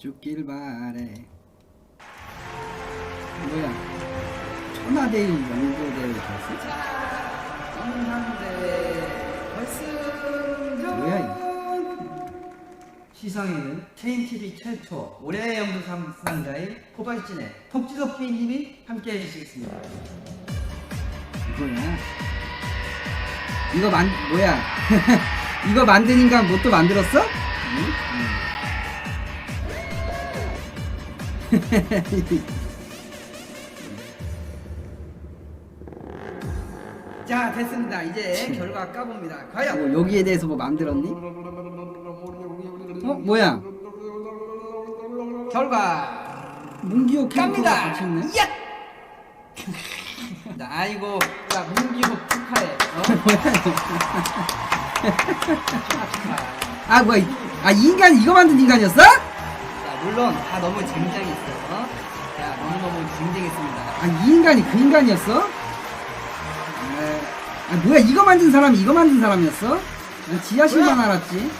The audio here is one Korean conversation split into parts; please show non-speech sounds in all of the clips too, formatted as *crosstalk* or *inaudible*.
죽길 바래. 뭐야? 천하대일 연구대회 결승? 영상대 결승전 뭐야, 이거? 시상에는 KTV 최초 올해의 영상 수상자인 포발진의 톡지석 K님이 함께 해주시겠습니다. 이거야? 이거 만 뭐야? *laughs* 이거 만든 인간 뭐 또 만들었어? *laughs* 자 됐습니다. 이제 결과 까봅니다. 과연 뭐 여기에 대해서 뭐 만들었니? 어 뭐야? 결과. 문기호 캐릭터가 깝니다. 같이 있네. 야! *laughs* 자, 아이고. 자 문기호 축하해. 어? *laughs* 축하해. 아 뭐야? 아이 인간 이거 만든 인간이었어? 자 물론 다 너무 쟁쟁했어요 자 너무너무 쟁쟁했습니다 아 이 인간이 그 인간이었어? 아, 아 뭐야 이거 만든 사람이 이거 만든 사람이었어? 난 지하실만 뭐야? 알았지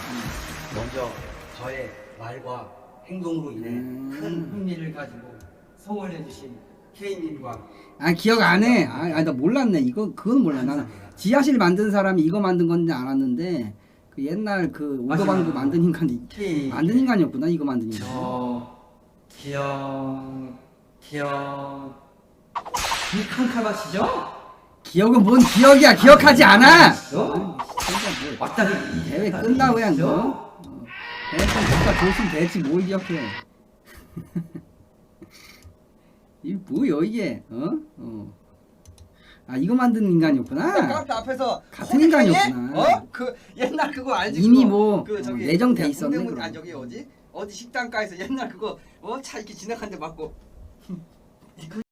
먼저 저의 말과 행동으로 인해 음. 큰 흥미를 가지고 성원해 주신 K님과 아 기억 안해 아나 몰랐네 이거 그건 몰라 나는. 지하실 만든 사람이 이거 만든 건지 알았는데 그 옛날 그 맞아요. 만든 인간이 K 만든 인간이었구나 이거 만든 인간 저 기억 기억 이칸카바시죠? 기억은 뭔 기억이야 기억하지 않아 어? 맞다 대회 끝나고 그냥 너 어. 대회 잠깐 줬으면 됐지 뭘 기억해 *laughs* 이게 뭐야 이게 어? 어. 아 이거 만든 인간이었구나 카페 앞에서 같은 인간이었구나. 어? 그 옛날 그거 알지? 이미 그거? 뭐, 그 어, 저기 내정돼 야, 있었네, 그럼. 아 저기 어디? 어디 식당가에서 옛날 그거 어차 이렇게 지나가는데 맞고